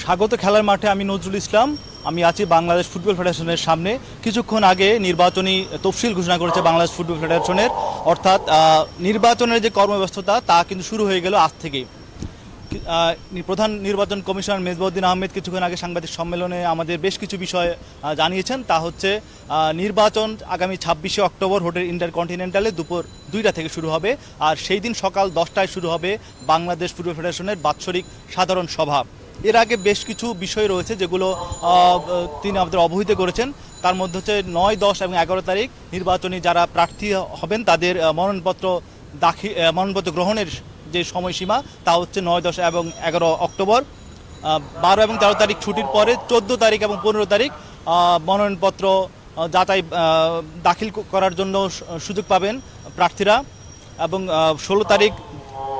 স্বাগত খেলার মাঠে আমি নজরুল ইসলাম। আমি আছি বাংলাদেশ ফুটবল ফেডারেশনের সামনে। কিছুক্ষণ আগে নির্বাচনী তফসিল ঘোষণা করেছে বাংলাদেশ ফুটবল ফেডারেশনের। অর্থাৎ নির্বাচনের যে কর্মব্যস্ততা, তা কিন্তু শুরু হয়ে গেল আজ থেকেই। প্রধান নির্বাচন কমিশনার মেজবাউদ্দিন আহমেদ কিছুক্ষণ আগে সাংবাদিক সম্মেলনে আমাদের বেশ কিছু বিষয় জানিয়েছেন। তা হচ্ছে নির্বাচন আগামী ছাব্বিশে অক্টোবর হোটেল ইন্টারকন্টিনেন্টালে দুপুর দুইটা থেকে শুরু হবে আর সেই দিন সকাল দশটায় শুরু হবে বাংলাদেশ ফুটবল ফেডারেশনের বাৎসরিক সাধারণ সভা। এর আগে বেশ কিছু বিষয় রয়েছে যেগুলো তিনি আমাদের অবহিত করেছেন। তার মধ্যে হচ্ছে নয়, দশ এবং এগারো তারিখ নির্বাচনী যারা প্রার্থী হবেন তাদের মনোনয়নপত্র দাখিল মনোনয়নপত্র গ্রহণের যে সময়সীমা, তা হচ্ছে নয় দশ এবং এগারো অক্টোবর। বারো এবং তেরো তারিখ ছুটির পরে চোদ্দ তারিখ এবং পনেরো তারিখ মনোনয়নপত্র যাচাই দাখিল করার জন্য সুযোগ পাবেন প্রার্থীরা এবং ষোলো তারিখ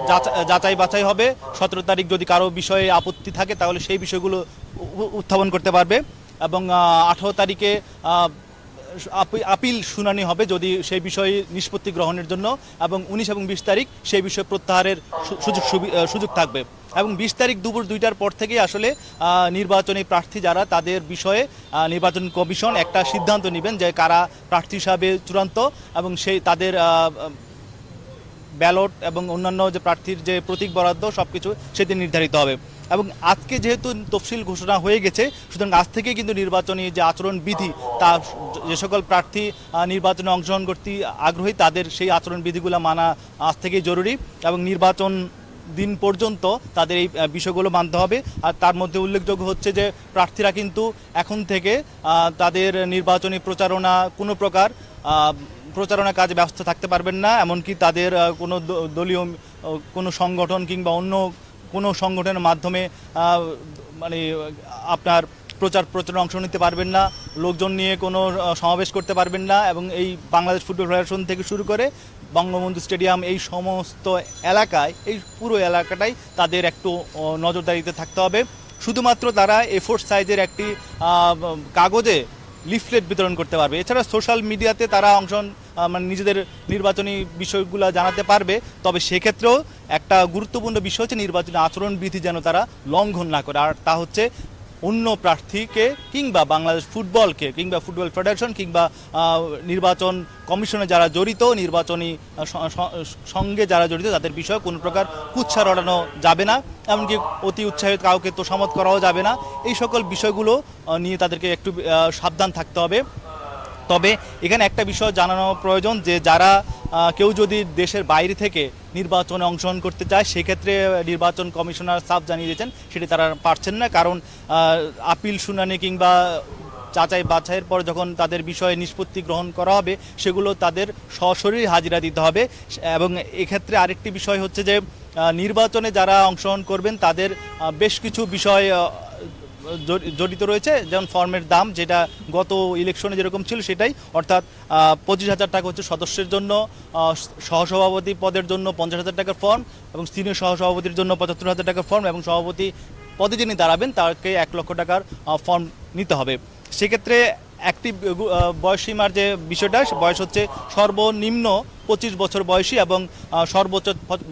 যাচা- যাচাই বাছাই হবে। সতেরো তারিখ যদি কারও বিষয়ে আপত্তি থাকে, তাহলে সেই বিষয়গুলো উত্থাপন করতে পারবে এবং আঠারো তারিখে আপিল শুনানি হবে যদি সেই বিষয়ে নিষ্পত্তি গ্রহণের জন্য এবং উনিশ এবং বিশ তারিখ সেই বিষয়ে প্রত্যাহারের সুযোগ সুযোগ থাকবে। এবং বিশ তারিখ দুপুর দুইটার পর থেকেই আসলে নির্বাচনী প্রার্থী যারা তাদের বিষয়ে নির্বাচন কমিশন একটা সিদ্ধান্ত নেবেন যে কারা প্রার্থী হিসাবে চূড়ান্ত এবং সেই তাদের ব্যালট এবং অন্যান্য যে প্রার্থীর যে প্রতীক বরাদ্দ সব কিছু সেদিন নির্ধারিত হবে। এবং আজকে যেহেতু তফসিল ঘোষণা হয়ে গেছে, সুতরাং আজ থেকে কিন্তু নির্বাচনী যে আচরণ বিধি, তা যে সকল প্রার্থী নির্বাচনে অংশগ্রহণ করতে আগ্রহী, তাদের সেই আচরণ বিধিগুলো মানা আজ থেকেই জরুরি এবং নির্বাচন দিন পর্যন্ত তাদের এই বিষয়গুলো মানতে হবে। আর তার মধ্যে উল্লেখযোগ্য হচ্ছে যে, প্রার্থীরা কিন্তু এখন থেকে তাদের নির্বাচনী প্রচারণা কোনো প্রকার প্রচারণা কাজে ব্যস্ত থাকতে পারবেন না, এমনকি তাদের কোনো দলীয় কোনো সংগঠন কিংবা অন্য কোনো সংগঠনের মাধ্যমে মানে আপনার প্রচার প্রচারে অংশ নিতে পারবেন না, লোকজন নিয়ে কোনো সমাবেশ করতে পারবেন না এবং এই বাংলাদেশ ফুটবল ফেডারেশন থেকে শুরু করে বঙ্গবন্ধু স্টেডিয়াম এই সমস্ত এলাকায়, এই পুরো এলাকাটাই তাদের একটু নজরদারিতে থাকতে হবে। শুধুমাত্র তারা এফোর্ট সাইজের একটি কাগজে লিফলেট বিতরণ করতে পারবে। এছাড়া সোশ্যাল মিডিয়াতে তারা অংশ মানে নিজেদের নির্বাচনী বিষয়গুলো জানাতে পারবে। তবে সেক্ষেত্রেও একটা গুরুত্বপূর্ণ বিষয় হচ্ছে নির্বাচনী আচরণবিধি যেন তারা লঙ্ঘন না করে। আর তা হচ্ছে অন্য প্রার্থীকে কিংবা বাংলাদেশ ফুটবলকে কিংবা ফুটবল ফেডারেশন কিংবা নির্বাচন কমিশনে যারা জড়িত, নির্বাচনী সঙ্গে যারা জড়িত তাদের বিষয়ে কোনো প্রকার কুচ্ছা রটানো যাবে না। এমনকি অতি উৎসাহিত কাউকে তোষামত করাও যাবে না। এই সকল বিষয়গুলো নিয়ে তাদেরকে একটু সাবধান থাকতে হবে। তবে এখানে একটা বিষয় জানানো প্রয়োজন যে যারা কেউ যদি দেশের বাইরে থেকে নির্বাচনে অংশগ্রহণ করতে চায়, সেক্ষেত্রে নির্বাচন কমিশনার সাফ জানিয়ে দিয়েছেন, সেটি তারা পারছেন না। কারণ আপিল শুনানি কিংবা যাচাই বাছাইয়ের পর যখন তাদের বিষয়ে নিষ্পত্তি গ্রহণ করা হবে, সেগুলো তাদের সশরীর হাজিরা দিতে হবে। এবং এক্ষেত্রে আরেকটি বিষয় হচ্ছে যে নির্বাচনে যারা অংশগ্রহণ করবেন, তাদের বেশ কিছু বিষয় জড়িত রয়েছে, যেমন ফর্মের দাম যেটা গত ইলেকশনে যেরকম ছিল সেটাই, অর্থাৎ পঁচিশ হাজার টাকা হচ্ছে সদস্যের জন্য সহসভাপতি পদের জন্য পঞ্চাশ হাজার টাকার ফর্ম এবং সিনিয়র সহসভাপতির জন্য পঁচাত্তর হাজার টাকার ফর্ম এবং সভাপতি পদে যিনি দাঁড়াবেন তাকে এক লক্ষ টাকার ফর্ম নিতে হবে। সেক্ষেত্রে একটি বয়সীমার যে বিষয়টা বয়স হচ্ছে সর্বনিম্ন পঁচিশ বছর বয়সী এবং সর্বোচ্চ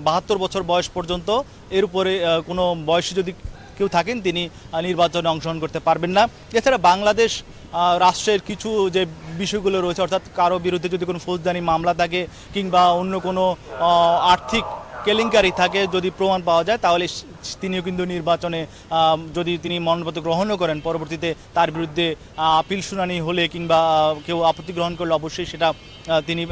বাহাত্তর বছর বয়স পর্যন্ত এর উপরে কোনো বয়সী যদি কেউ থাকেন, তিনি নির্বাচনে অংশগ্রহণ করতে পারবেন না। এছাড়া বাংলাদেশ রাষ্ট্রের কিছু যে বিষয়গুলো রয়েছে, অর্থাৎ কারও বিরুদ্ধে যদি কোনো ফৌজদারি মামলা থাকে কিংবা অন্য কোনো আর্থিক কেলেঙ্কারি থাকে যদি প্রমাণ পাওয়া যায়, তাহলে তিনিও কিন্তু নির্বাচনে যদি তিনি মনোনয়নপত্র গ্রহণও করেন, পরবর্তীতে তার বিরুদ্ধে আপিল শুনানি হলে কিংবা কেউ আপত্তি গ্রহণ করলে অবশ্যই সেটা তিনি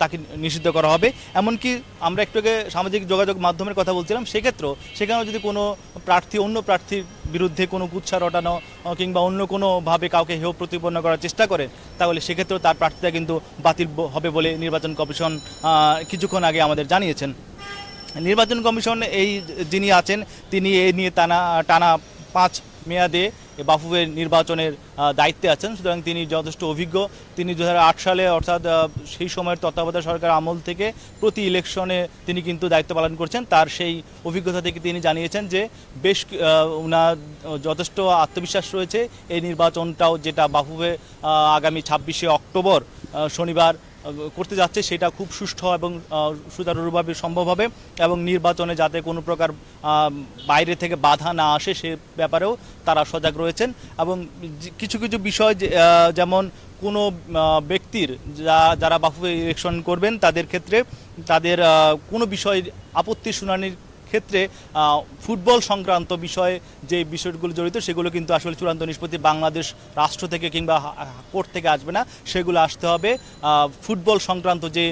তাকে নিষিদ্ধ করা হবে। এমনকি আমরা একটু আগে সামাজিক যোগাযোগ মাধ্যমের কথা বলছিলাম, সেক্ষেত্রেও সেখানেও যদি কোনো প্রার্থী, অন্য প্রার্থীর বিরুদ্ধে কোনো কুচ্ছা রটানো কিংবা অন্য কোনোভাবে কাউকে হেয় প্রতিপন্ন করার চেষ্টা করে, তাহলে সেক্ষেত্রেও তার প্রার্থীতা কিন্তু বাতিল হবে বলে নির্বাচন কমিশন কিছুক্ষণ আগে আমাদের জানিয়েছেন। নির্বাচন কমিশন এই যিনি আছেন তিনি এ নিয়ে টানা টানা পাঁচ মেয়াদে বাফুফের নির্বাচনের দায়িত্বে আছেন। সুতরাং তিনি যথেষ্ট অভিজ্ঞ। তিনি দু হাজার আট সালে অর্থাৎ সেই সময়ের তত্ত্বাবধায়ক সরকার আমল থেকে প্রতি ইলেকশনে তিনি কিন্তু দায়িত্ব পালন করছেন। তার সেই অভিজ্ঞতা থেকে তিনি জানিয়েছেন যে বেশ ওনার যথেষ্ট আত্মবিশ্বাস রয়েছে। এই নির্বাচনটাও যেটা আহ, আগামী ছাব্বিশে অক্টোবর শনিবার করতে যাচ্ছে, সেটা খুব সুষ্ঠু এবং সুচারুরূপভাবে সম্ভব হবে এবং নির্বাচনে যাতে কোনো প্রকার বাইরে থেকে বাধা না আসে, সে ব্যাপারেও তারা সজাগ রয়েছেন এবং কিছু কিছু বিষয় যেমন কোনো ব্যক্তির যা, যারা বাফু ইলেকশন করবেন, তাদের ক্ষেত্রে তাদের কোনো বিষয়, আপত্তি শুনানির ক্ষেত্রে ফুটবল সংক্রান্ত বিষয়ে যে বিষয়গুলো জড়িত, সেগুলো কিন্তু আসলে চূড়ান্ত নিষ্পত্তি বাংলাদেশ রাষ্ট্র থেকে কিংবা কোর্ট থেকে আসবে না। সেগুলো আসতে হবে। ফুটবল সংক্রান্ত যে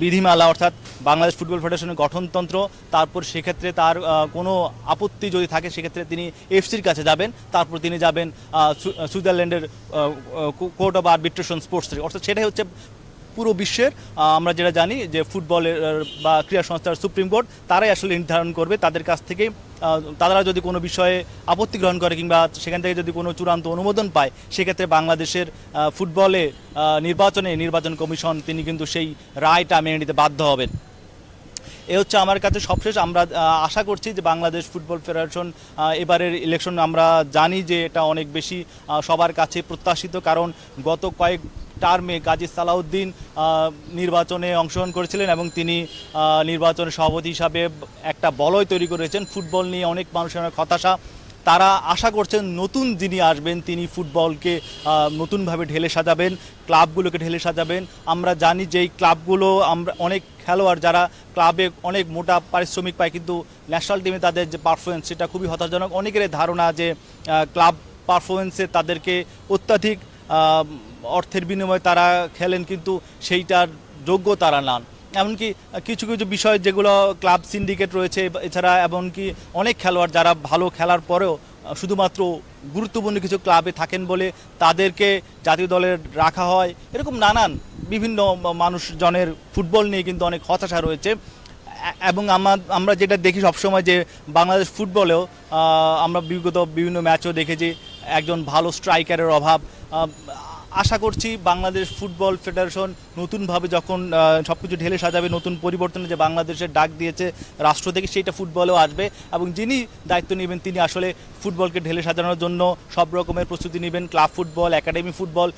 বিধিমালা, অর্থাৎ বাংলাদেশ ফুটবল ফেডারেশনের গঠনতন্ত্র, তারপর সেক্ষেত্রে তার কোনো আপত্তি যদি থাকে, সেক্ষেত্রে তিনি এফসির কাছে যাবেন। তারপর তিনি যাবেন সুইজারল্যান্ডের কোর্ট অফ আরবিট্রেশন স্পোর্টস। অর্থাৎ সেটাই হচ্ছে পুরো বিশ্বের আমরা যেটা জানি যে ফুটবলের বা ক্রীড়া সংস্থার সুপ্রিম কোর্ট, তারাই আসলে নির্ধারণ করবে তাদের কাছ থেকে তারা যদি কোনো বিষয়ে আপত্তি গ্রহণ করে কিংবা সেখান থেকে যদি কোনো চূড়ান্ত অনুমোদন পায়, সেক্ষেত্রে বাংলাদেশের ফুটবলে নির্বাচনে নির্বাচন কমিশন, তিনি কিন্তু সেই রায়টা মেনে নিতে বাধ্য হবেন। এ হচ্ছে আমার কাছে সবশেষ, আমরা আশা করছি যে বাংলাদেশ ফুটবল ফেডারেশন এবারের ইলেকশন আমরা জানি যে এটা অনেক বেশি সবার কাছে প্রত্যাশিত, কারণ গত কয়েক টার্মে গাজী সালাউদ্দিন নির্বাচনে অংশগ্রহণ করেছিলেন এবং তিনি নির্বাচনের সভাপতি হিসাবে একটা বলয় তৈরি করেছেন। ফুটবল নিয়ে অনেক মানুষের অনেক হতাশা। তারা আশা করছেন নতুন যিনি আসবেন, তিনি ফুটবলকে নতুনভাবে ঢেলে সাজাবেন, ক্লাবগুলোকে ঢেলে সাজাবেন। আমরা জানি যে এই ক্লাবগুলো, আমরা অনেক খেলোয়াড় যারা ক্লাবে অনেক মোটা পারিশ্রমিক পায়, কিন্তু ন্যাশনাল টিমে তাদের যে পারফরমেন্স সেটা খুবই হতাশজনক। অনেকের ধারণা যে ক্লাব পারফরমেন্সে তাদেরকে অত্যাধিক অর্থের বিনিময়ে তারা খেলেন, কিন্তু সেইটার যোগ্য তারা নান। এমনকি কিছু কিছু বিষয় যেগুলো ক্লাব সিন্ডিকেট রয়েছে, এছাড়া এমনকি অনেক খেলোয়াড় যারা ভালো খেলার পরেও, শুধুমাত্র গুরুত্বপূর্ণ কিছু ক্লাবে থাকেন বলে তাদেরকে জাতীয় দলের রাখা হয়, এরকম নানান বিভিন্ন মানুষজনের ফুটবল নিয়ে কিন্তু অনেক হতাশা রয়েছে। এবং আমার আমরা যেটা দেখি সবসময় যে বাংলাদেশ ফুটবলেও আমরা বিগত বিভিন্ন ম্যাচও দেখেছি, একজন ভালো স্ট্রাইকারের অভাব আশা করছি বাংলাদেশ ফুটবল ফেডারেশন নতুনভাবে যখন সব কিছু ঢেলে সাজাবে, নতুন পরিবর্তনে যে বাংলাদেশের ডাক দিয়েছে রাষ্ট্র থেকে, সেইটা ফুটবলেও আসবে। এবং যিনি দায়িত্ব নেবেন, তিনি আসলে ফুটবলকে ঢেলে সাজানোর জন্য সব রকমের প্রস্তুতি নেবেন। ক্লাব ফুটবল, একাডেমি ফুটবল,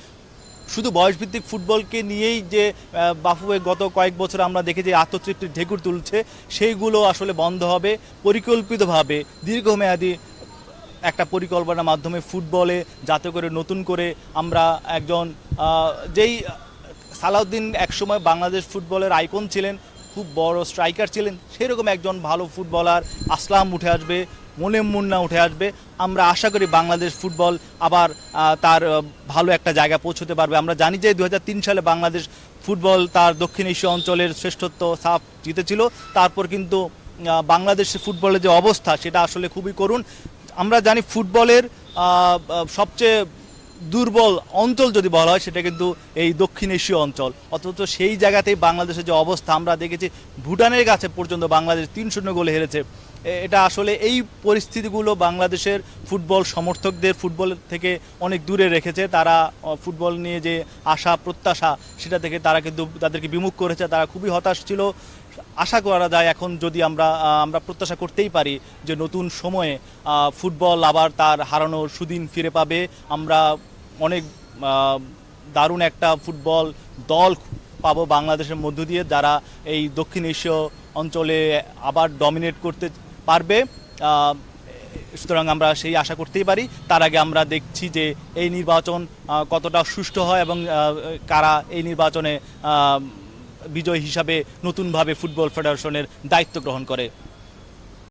শুধু বয়সভিত্তিক ফুটবলকে নিয়েই যে বাফুয়ে গত কয়েক বছর আমরা দেখে যে আত্মতৃপ্তির ঢেকুর তুলছে, সেইগুলো আসলে বন্ধ হবে। পরিকল্পিতভাবে দীর্ঘমেয়াদী একটা পরিকল্পনার মাধ্যমে ফুটবলে যাতে করে নতুন করে আমরা একজন যেই সালাউদ্দিন একসময় বাংলাদেশ ফুটবলের আইকন ছিলেন, খুব বড় স্ট্রাইকার ছিলেন, সেরকম একজন ভালো ফুটবলার আসলাম উঠে আসবে মনে মুন্না উঠে আসবে। আমরা আশা করি বাংলাদেশ ফুটবল আবার তার ভালো একটা জায়গা পৌঁছতে পারবে। আমরা জানি যে দু হাজার তিন সালে বাংলাদেশ ফুটবল তার দক্ষিণ এশীয় অঞ্চলের শ্রেষ্ঠত্ব সাফ জিতেছিল। তারপর কিন্তু বাংলাদেশের ফুটবলের যে অবস্থা, সেটা আসলে খুবই করুণ। আমরা জানি ফুটবলের সবচেয়ে দুর্বল অঞ্চল যদি বলা হয়, সেটা কিন্তু এই দক্ষিণ এশীয় অঞ্চল। অথচ সেই জায়গাতেই বাংলাদেশের যে অবস্থা, আমরা দেখেছি ভুটানের কাছে পর্যন্ত বাংলাদেশ তিন শূন্য গোলে হেরেছে। এটা আসলে এই পরিস্থিতিগুলো বাংলাদেশের ফুটবল সমর্থকদের ফুটবল থেকে অনেক দূরে রেখেছে। তারা ফুটবল নিয়ে যে আশা, প্রত্যাশা, সেটা থেকে তারা কিন্তু তাদেরকে বিমুখ করেছে। তারা খুবই হতাশ ছিল। আশা করা যায় এখন যদি আমরা আমরা প্রত্যাশা করতেই পারি যে নতুন সময়ে ফুটবল আবার তার হারানোর সুদিন ফিরে পাবে। আমরা অনেক দারুণ একটা ফুটবল দল পাবো বাংলাদেশের মধ্য দিয়ে, যারা এই দক্ষিণ এশীয় অঞ্চলে আবার ডমিনেট করতে পারবে সুতরাং আমরা সেই আশা করতেই পারি। তার আগে আমরা দেখছি যে এই নির্বাচন কতটা সুষ্ঠু হয় এবং কারা এই নির্বাচনে বিজয় হিসাবে নতুনভাবে ফুটবল ফেডারেশনের দায়িত্ব গ্রহণ করে।